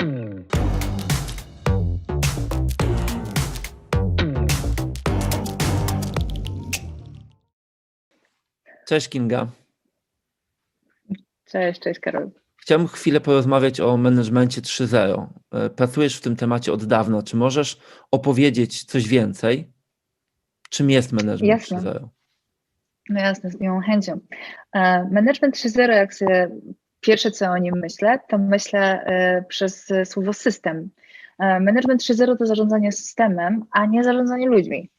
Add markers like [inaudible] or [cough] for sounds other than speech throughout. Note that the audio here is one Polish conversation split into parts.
Cześć Kinga. Cześć, cześć Karol. Chciałbym chwilę porozmawiać o managemencie 3.0. E, Pracujesz w tym temacie od dawna. Czy możesz opowiedzieć coś więcej? Czym jest Jasne. 3.0? No jasne, z miłą chęcią. E, Management 3.0, jak sobie pierwsze co o nim myślę, to myślę e, przez e, słowo system. E, Management 3.0 to zarządzanie systemem, a nie zarządzanie ludźmi.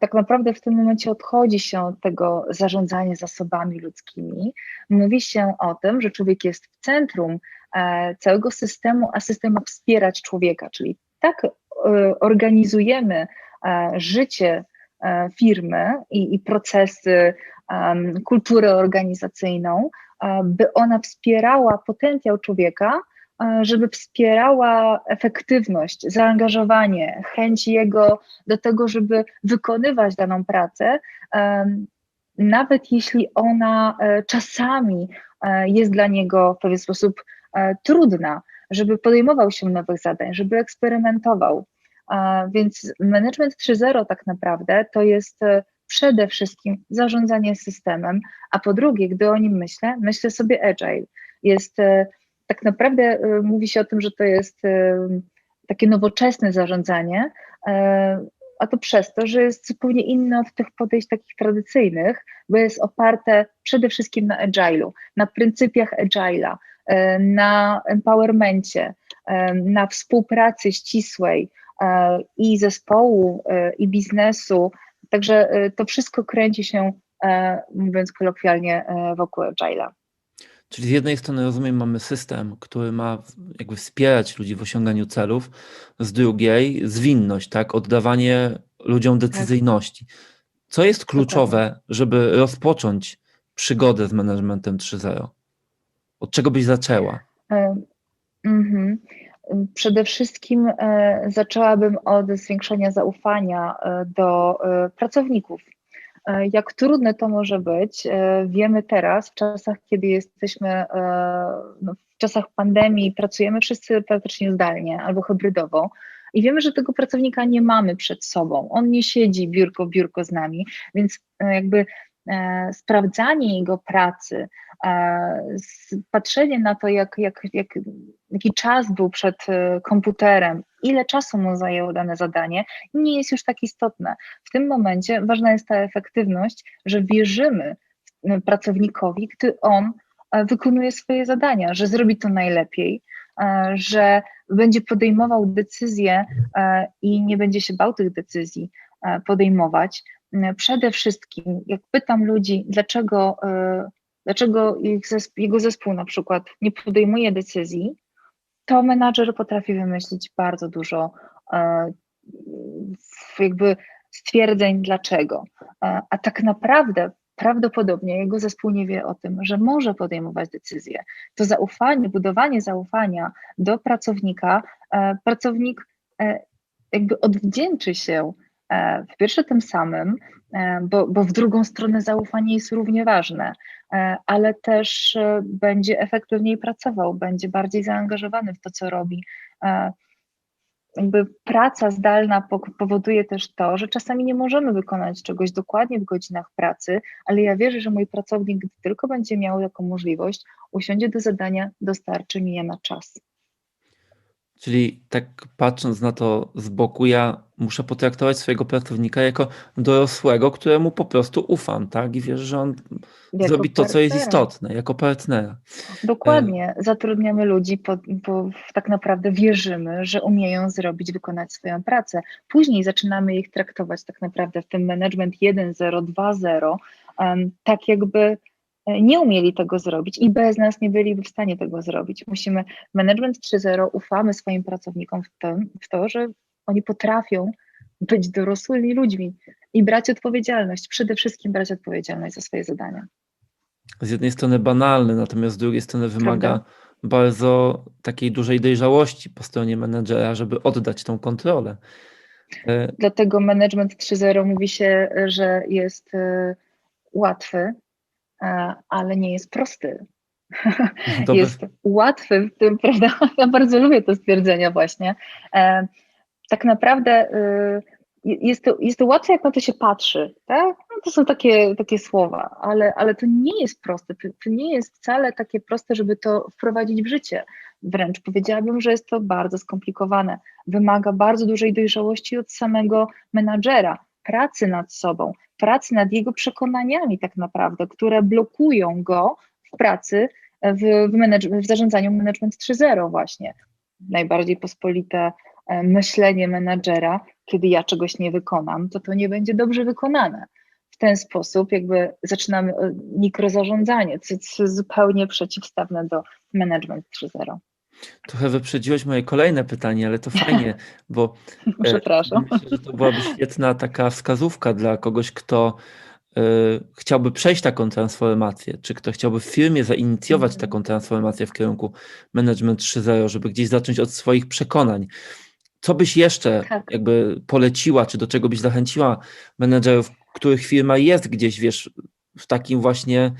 Tak naprawdę w tym momencie odchodzi się od tego zarządzania zasobami ludzkimi. Mówi się o tym, że człowiek jest w centrum całego systemu, a system ma wspierać człowieka, czyli tak organizujemy życie firmy i, i procesy, kulturę organizacyjną, by ona wspierała potencjał człowieka, e, żeby wspierała efektywność, zaangażowanie, chęć jego do tego, żeby wykonywać daną pracę, em, nawet jeśli ona e, czasami e, jest dla niego w pewien sposób e, trudna, żeby podejmował się nowych zadań, żeby eksperymentował. Więc management 3.0 tak naprawdę to jest e, przede wszystkim zarządzanie systemem, a po drugie, gdy o nim myślę, myślę sobie agile. Jest e, tak naprawdę e, mówi się o tym, że to jest e, takie nowoczesne zarządzanie, a to przez to, że jest zupełnie inne od tych podejść takich tradycyjnych, bo jest oparte przede wszystkim na agile'u, na pryncypiach agile'a, na empowermencie, na współpracy ścisłej, i zespołu, i biznesu. Także e, to wszystko kręci się, e, mówiąc kolokwialnie, e, wokół Agile'a. Czyli z jednej strony rozumiem, mamy system, który ma jakby wspierać ludzi w osiąganiu celów, z drugiej zwinność, tak? Oddawanie ludziom decyzyjności. Co jest kluczowe, żeby rozpocząć przygodę z managementem 3.0? Od czego byś zaczęła? Mhm. Przede wszystkim e, zaczęłabym od zwiększenia zaufania e, do e, pracowników. Jak trudne to może być, wiemy teraz, w czasach, kiedy jesteśmy, no, w czasach pandemii, pracujemy wszyscy praktycznie zdalnie albo hybrydowo. I wiemy, że tego pracownika nie mamy przed sobą. On nie siedzi biurko w biurko z nami, więc jakby sprawdzanie jego pracy, e, patrzenie na to, jak, jak, jak, jaki czas był przed e, komputerem, ile czasu mu zajęło dane zadanie, nie jest już tak istotne. W tym momencie ważna jest ta efektywność, że wierzymy pracownikowi, gdy on e, wykonuje swoje zadania, że zrobi to najlepiej, e, że będzie podejmował decyzje e, i nie będzie się bał tych decyzji e, podejmować. M, Przede wszystkim, jak pytam ludzi, dlaczego, e, dlaczego ich zesp- jego zespół na przykład nie podejmuje decyzji, to menadżer potrafi wymyślić bardzo dużo e, jakby stwierdzeń dlaczego. E, A tak naprawdę prawdopodobnie jego zespół nie wie o tym, że może podejmować decyzje. To zaufanie, budowanie zaufania do pracownika, e, pracownik e, jakby odwdzięczy się e, w pierwsze tym samym, e, bo, bo w drugą stronę zaufanie jest równie ważne, e, ale też e, będzie efektywniej pracował, będzie bardziej zaangażowany w to, co robi. Jakby praca zdalna powoduje też to, że czasami nie możemy wykonać czegoś dokładnie w godzinach pracy, ale ja wierzę, że mój pracownik, gdy tylko będzie miał taką możliwość, usiądzie do zadania, dostarczy mi je na czas. Czyli tak patrząc na to z boku, ja muszę potraktować swojego pracownika jako dorosłego, któremu po prostu ufam, tak? I wierzę, że on Jako zrobi to, co jest istotne, jako partnera. Dokładnie. Zatrudniamy ludzi, bo, bo tak naprawdę wierzymy, że umieją zrobić, wykonać swoją pracę. Później zaczynamy ich traktować tak naprawdę w tym management 1.0, 2.0, em, tak jakby nie umieli tego zrobić i bez nas nie byliby w stanie tego zrobić. Musimy, management 3.0, ufamy swoim pracownikom w to, w to, że oni potrafią być dorosłymi ludźmi i brać odpowiedzialność, przede wszystkim brać odpowiedzialność za swoje zadania. Z jednej strony banalny, natomiast z drugiej strony wymaga Prawda. bardzo takiej dużej dojrzałości po stronie menedżera, żeby oddać tą kontrolę. E, Dlatego management 3.0 mówi się, że jest e, łatwy, e, ale nie jest prosty. [laughs] To jest łatwy w tym, [laughs] prawda? Ja bardzo lubię to stwierdzenie właśnie. E, tak naprawdę y, jest to, jest to łatwe, jak na to się patrzy, tak? No to są takie, takie słowa, ale, ale to nie jest proste, to, to nie jest wcale takie proste, żeby to wprowadzić w życie. Wręcz powiedziałabym, że jest to bardzo skomplikowane. Wymaga bardzo dużej dojrzałości od samego menadżera, pracy nad sobą, pracy nad jego przekonaniami tak naprawdę, które blokują go w pracy, w, w, w zarządzaniu Management 3.0 właśnie. Najbardziej pospolite e, myślenie menadżera, kiedy ja czegoś nie wykonam, to to nie będzie dobrze wykonane. W ten sposób jakby zaczynamy e, mikrozarządzanie, co jest zupełnie przeciwstawne do Management 3.0. Trochę wyprzedziłeś moje kolejne pytanie, ale to fajnie, [laughs] bo e, Przepraszam. myślę, że to byłaby świetna taka wskazówka dla kogoś, kto y, chciałby przejść taką transformację, czy kto chciałby w firmie zainicjować mm. taką transformację w kierunku Management 3.0, żeby gdzieś zacząć od swoich przekonań. Co byś jeszcze tak. jakby poleciła, czy do czego byś zachęciła menedżerów, których firma jest gdzieś, wiesz, w takim właśnie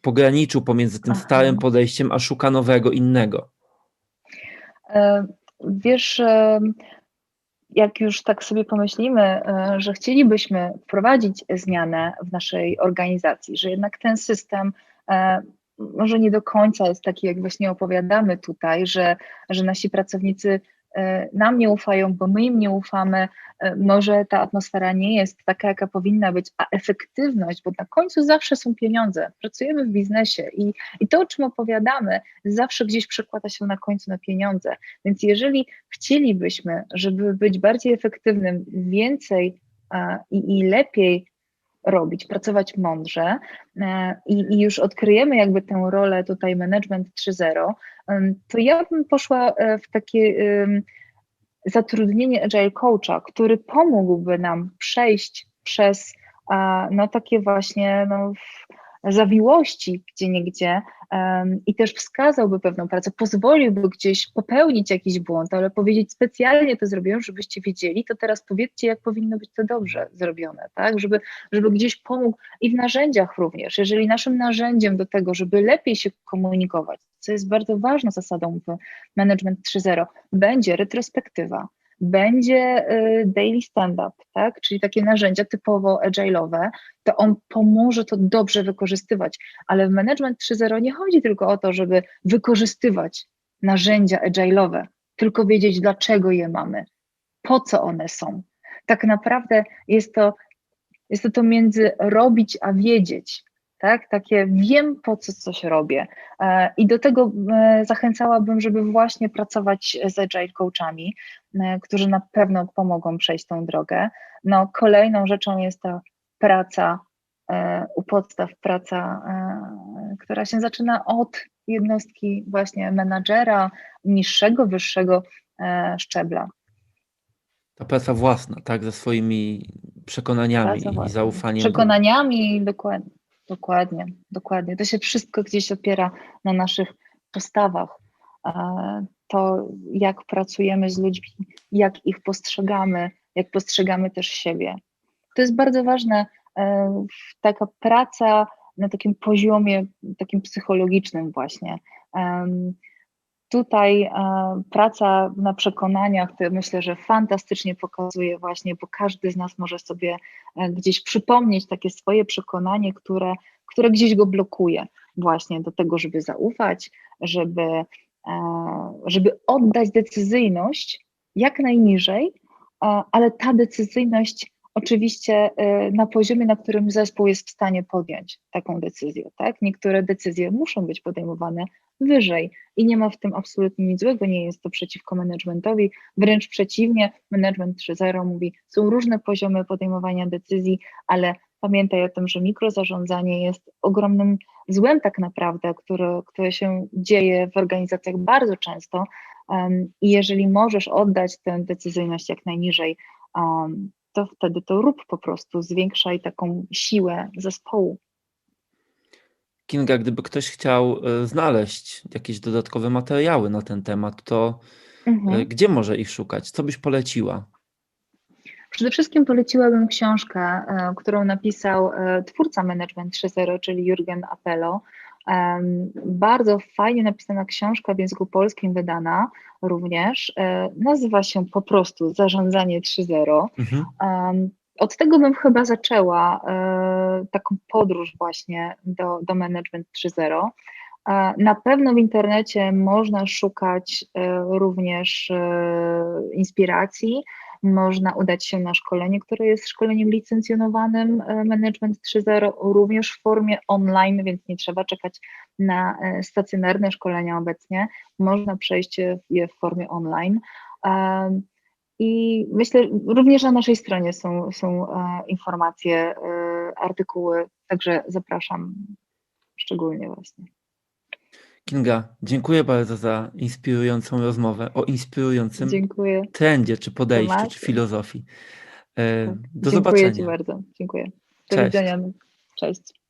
pograniczu pomiędzy tym Aha. starym podejściem, a szuka nowego, innego? E, wiesz, e, jak już tak sobie pomyślimy, e, że chcielibyśmy wprowadzić zmianę w naszej organizacji, że jednak ten system może nie do końca jest taki, jak właśnie opowiadamy tutaj, że, że nasi pracownicy nam nie ufają, bo my im nie ufamy, e, może ta atmosfera nie jest taka, jaka powinna być, a efektywność, bo na końcu zawsze są pieniądze, pracujemy w biznesie i, i to, o czym opowiadamy, zawsze gdzieś przekłada się na końcu na pieniądze. Więc jeżeli chcielibyśmy, żeby być bardziej efektywnym, więcej a, i, i lepiej robić, pracować mądrze e, i, i, już odkryjemy jakby tę rolę tutaj management 3.0, to ja bym poszła e, w takie zatrudnienie agile coacha, który pomógłby nam przejść przez no takie właśnie no, zawiłości gdzie niegdzie um, i też wskazałby pewną pracę, pozwoliłby gdzieś popełnić jakiś błąd, ale powiedzieć specjalnie to zrobiłem, żebyście wiedzieli, to teraz powiedzcie, jak powinno być to dobrze zrobione, tak? Żeby, żeby gdzieś pomógł i w narzędziach również. Jeżeli naszym narzędziem do tego, żeby lepiej się komunikować, co jest bardzo ważną zasadą w Management 3.0, będzie retrospektywa, będzie y, daily stand-up, tak? czyli takie narzędzia typowo agile'owe, to on pomoże to dobrze wykorzystywać. Ale w Management 3.0 nie chodzi tylko o to, żeby wykorzystywać narzędzia agile'owe, tylko wiedzieć, dlaczego je mamy, po co one są. Tak naprawdę jest to, jest to, to między robić a wiedzieć tak? Takie wiem, po co coś robię. E, I do tego e, zachęcałabym, żeby właśnie pracować z agile coachami, e, którzy na pewno pomogą przejść tą drogę. No, kolejną rzeczą jest ta praca u podstaw, praca, która się zaczyna od jednostki właśnie menadżera, niższego, wyższego szczebla. Ta praca własna, tak, ze swoimi przekonaniami i zaufaniem. Przekonaniami, dokładnie. Dokładnie, dokładnie. To się wszystko gdzieś opiera na naszych postawach. To, jak pracujemy z ludźmi, jak ich postrzegamy, jak postrzegamy też siebie. To jest bardzo ważne, e, taka praca na takim poziomie, takim psychologicznym, właśnie. Tutaj e, praca na przekonaniach, myślę, że fantastycznie pokazuje właśnie, bo każdy z nas może sobie e, gdzieś przypomnieć takie swoje przekonanie, które, które gdzieś go blokuje właśnie do tego, żeby zaufać, żeby, e, żeby oddać decyzyjność jak najniżej, ale ta decyzyjność oczywiście na poziomie, na którym zespół jest w stanie podjąć taką decyzję. Tak? Niektóre decyzje muszą być podejmowane wyżej. I nie ma w tym absolutnie nic złego, nie jest to przeciwko managementowi, wręcz przeciwnie, management 3.0 mówi, są różne poziomy podejmowania decyzji, ale pamiętaj o tym, że mikrozarządzanie jest ogromnym złem tak naprawdę, które, które się dzieje w organizacjach bardzo często i jeżeli możesz oddać tę decyzyjność jak najniżej, um, to wtedy to rób po prostu, zwiększaj taką siłę zespołu. Kinga, gdyby ktoś chciał e, znaleźć jakieś dodatkowe materiały na ten temat, to e, mhm. gdzie może ich szukać? Co byś poleciła? Przede wszystkim poleciłabym książkę, e, którą napisał twórca Management 3.0, czyli Jurgen Apello. Bardzo fajnie napisana książka w języku polskim wydana również. E, nazywa się po prostu Zarządzanie 3.0. Mhm. Od tego bym chyba zaczęła e, taką podróż właśnie do, do Management 3.0. Na pewno w internecie można szukać również inspiracji, można udać się na szkolenie, które jest szkoleniem licencjonowanym e, Management 3.0, również w formie online, więc nie trzeba czekać na e, stacjonarne szkolenia obecnie. Można przejść je w formie online. I myślę, również na naszej stronie są, są e, informacje, artykuły, także zapraszam szczególnie właśnie. Kinga, dziękuję bardzo za inspirującą rozmowę o inspirującym dziękuję. trendzie, czy podejściu, czy filozofii. E, do dziękuję zobaczenia. Dziękuję Ci bardzo. Dziękuję. Do Cześć. widzenia. Cześć.